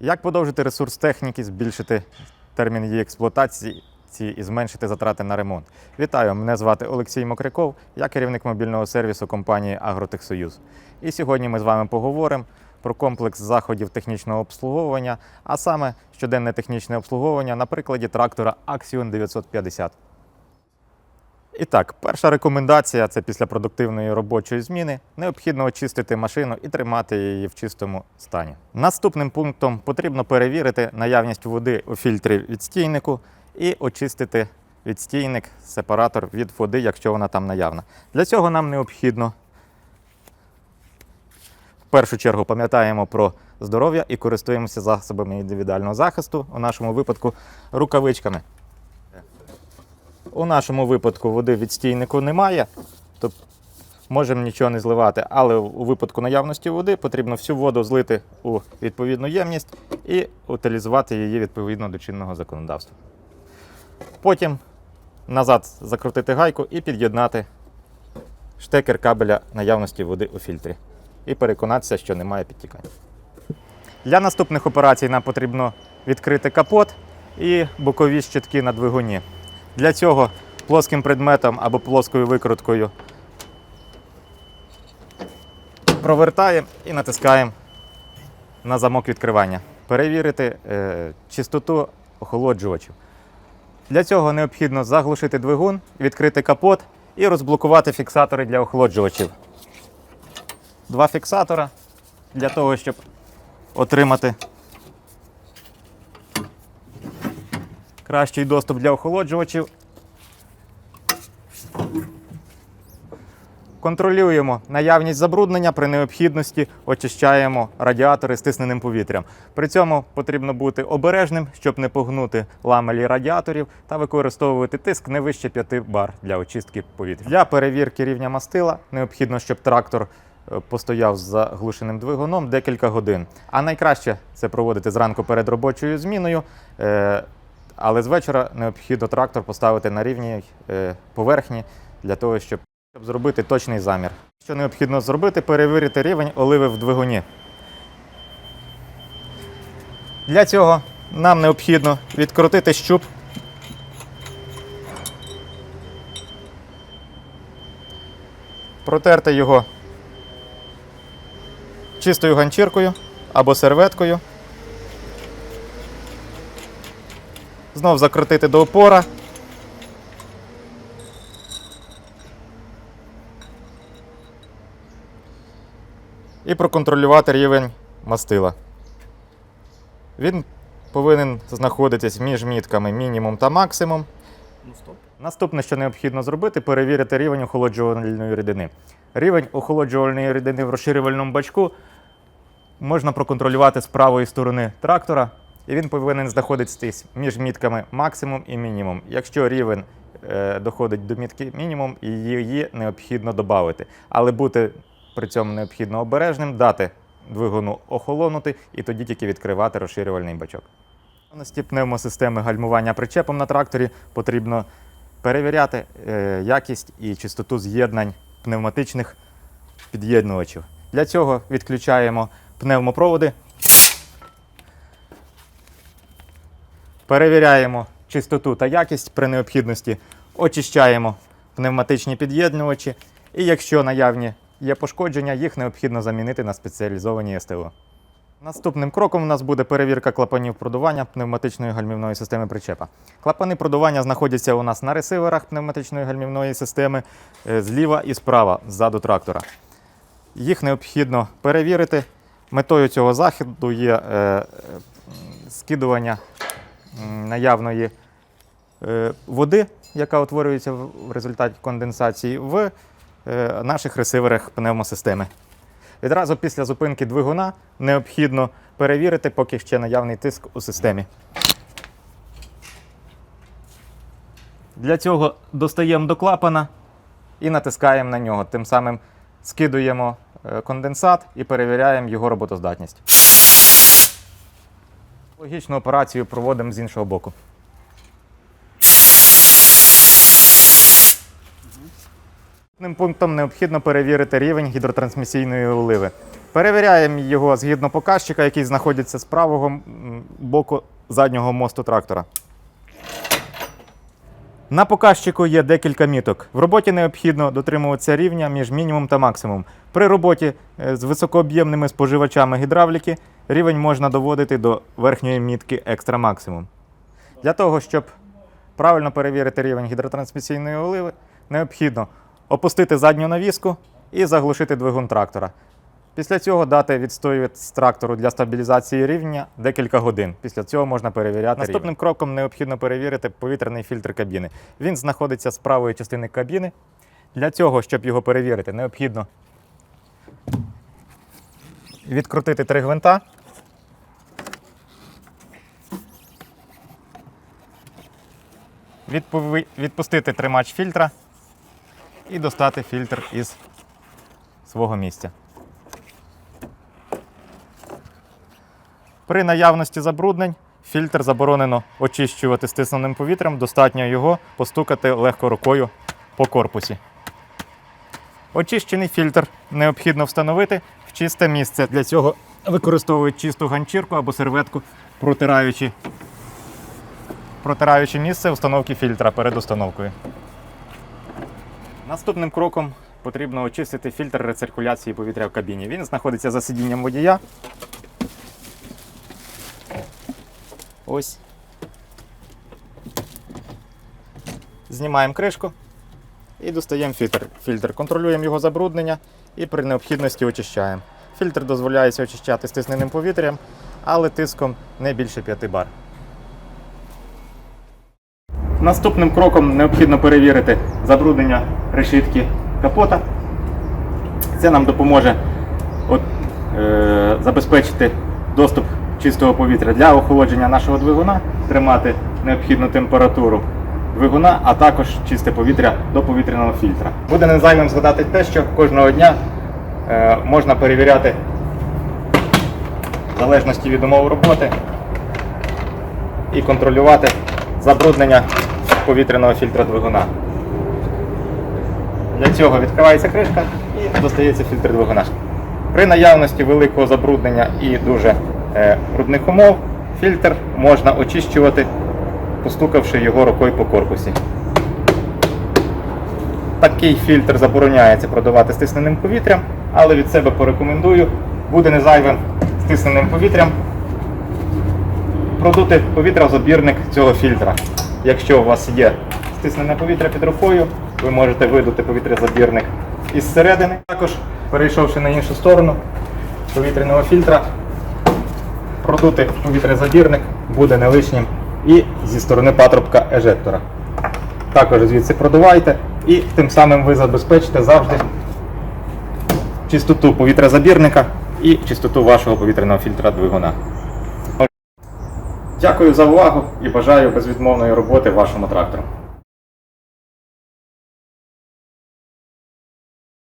Як подовжити ресурс техніки, збільшити термін її експлуатації і зменшити затрати на ремонт? Вітаю! Мене звати Олексій Мокряков, я керівник мобільного сервісу компанії Агротехсоюз. І сьогодні ми з вами поговоримо про комплекс заходів технічного обслуговування, а саме щоденне технічне обслуговування на прикладі трактора Axion 950. І так, перша рекомендація це після продуктивної робочої зміни необхідно очистити машину і тримати її в чистому стані. Наступним пунктом потрібно перевірити наявність води у фільтрі відстійнику і очистити відстійник, сепаратор від води, якщо вона там наявна. Для цього нам необхідно в першу чергу пам'ятаємо про здоров'я і користуємося засобами індивідуального захисту, у нашому випадку рукавичками. У нашому випадку води відстійнику немає, тобто можемо нічого не зливати, але у випадку наявності води потрібно всю воду злити у відповідну ємність і утилізувати її відповідно до чинного законодавства. Потім назад закрутити гайку і під'єднати штекер кабеля наявності води у фільтрі. І переконатися, що немає підтікання. Для наступних операцій нам потрібно відкрити капот і бокові щитки на двигуні. Для цього плоским предметом або плоскою викруткою провертаємо і натискаємо на замок відкривання. Перевірити е, чистоту охолоджувачів. Для цього необхідно заглушити двигун, відкрити капот і розблокувати фіксатори для охолоджувачів. Два фіксатора для того, щоб отримати кращий доступ для охолоджувачів. Контролюємо наявність забруднення при необхідності очищаємо радіатори стисненим повітрям. При цьому потрібно бути обережним, щоб не погнути ламелі радіаторів та використовувати тиск не вище 5 бар для очистки повітря. Для перевірки рівня мастила необхідно, щоб трактор е, постояв з заглушеним двигуном декілька годин. А найкраще це проводити зранку перед робочою зміною. Але з вечора необхідно трактор поставити на рівній е, поверхні для того, щоб зробити точний замір. Що необхідно зробити, перевірити рівень оливи в двигуні. Для цього нам необхідно відкрутити щуп. Протерти його чистою ганчіркою або серветкою. Знов закрутити до опора. І проконтролювати рівень мастила. Він повинен знаходитись між мітками мінімум та максимум. Ну стоп. Наступне, що необхідно зробити, перевірити рівень охолоджувальної рідини. Рівень охолоджувальної рідини в розширювальному бачку можна проконтролювати з правої сторони трактора, і він повинен знаходитись між мітками максимум і мінімум. Якщо рівень е, доходить до мітки мінімум, її необхідно додати. Але бути при цьому необхідно обережним, дати двигуну охолонути і тоді тільки відкривати розширювальний бачок. Наявності пневмосистеми гальмування причепом на тракторі потрібно перевіряти е, якість і чистоту з'єднань пневматичних під'єднувачів. Для цього відключаємо пневмопроводи, перевіряємо чистоту та якість при необхідності, очищаємо пневматичні під'єднувачі, і якщо наявні є пошкодження, їх необхідно замінити на спеціалізовані СТО. Наступним кроком у нас буде перевірка клапанів продування пневматичної гальмівної системи причепа. Клапани продування знаходяться у нас на ресиверах пневматичної гальмівної системи е, зліва і справа ззаду трактора. Їх необхідно перевірити. Метою цього заходу є е, е, скидування наявної е, води, яка утворюється в результаті конденсації, в е, наших ресиверах пневмосистеми. Відразу після зупинки двигуна необхідно перевірити, поки ще наявний тиск у системі. Для цього достаємо до клапана і натискаємо на нього. Тим самим скидуємо е, конденсат і перевіряємо його роботоздатність. Логічну операцію проводимо з іншого боку. Наступним пунктом необхідно перевірити рівень гідротрансмісійної оливи. Перевіряємо його згідно показчика, який знаходиться з правого боку заднього мосту трактора. На показчику є декілька міток. В роботі необхідно дотримуватися рівня між мінімум та максимум. При роботі е, з високооб'ємними споживачами гідравліки рівень можна доводити до верхньої мітки екстра максимум. Для того, щоб правильно перевірити рівень гідротрансмісійної оливи, необхідно опустити задню навіску і заглушити двигун трактора. Після цього дати відстоювати з трактору для стабілізації рівня декілька годин. Після цього можна перевіряти. Наступним кроком необхідно перевірити повітряний фільтр кабіни. Він знаходиться з правої частини кабіни. Для цього, щоб його перевірити, необхідно відкрутити три гвинта. Відпустити тримач фільтра і достати фільтр із свого місця. При наявності забруднень фільтр заборонено очищувати стисненим повітрям, достатньо його постукати легко рукою по корпусі. Очищений фільтр необхідно встановити в чисте місце. Для цього використовують чисту ганчірку або серветку, протираючи, протираючи місце установки фільтра перед установкою. Наступним кроком потрібно очистити фільтр рециркуляції повітря в кабіні. Він знаходиться за сидінням водія. Ось. Знімаємо кришку і достаємо фільтр. фільтр. Контролюємо його забруднення і при необхідності очищаємо. Фільтр дозволяється очищати стисненим повітрям, але тиском не більше 5 бар. Наступним кроком необхідно перевірити забруднення решітки капота. Це нам допоможе от, е, забезпечити доступ чистого повітря для охолодження нашого двигуна, тримати необхідну температуру двигуна, а також чисте повітря до повітряного фільтра. Буде незайвим згадати те, що кожного дня е, можна перевіряти в залежності від умов роботи і контролювати забруднення повітряного фільтра двигуна. Для цього відкривається кришка і достається фільтр двигуна. При наявності великого забруднення і дуже е, брудних умов, фільтр можна очищувати, постукавши його рукою по корпусі. Такий фільтр забороняється продавати стисненим повітрям, але від себе порекомендую, буде незайвим стисненим повітрям продути повітря в забірник цього фільтра. Якщо у вас є стиснене повітря під рукою, ви можете видути повітрязабірник із середини. Також, перейшовши на іншу сторону повітряного фільтра, продути повітрязабірник буде не лишнім і зі сторони патрубка ежектора. Також звідси продувайте і тим самим ви забезпечите завжди чистоту повітрязабірника і чистоту вашого повітряного фільтра двигуна. Дякую за увагу і бажаю безвідмовної роботи вашому трактору.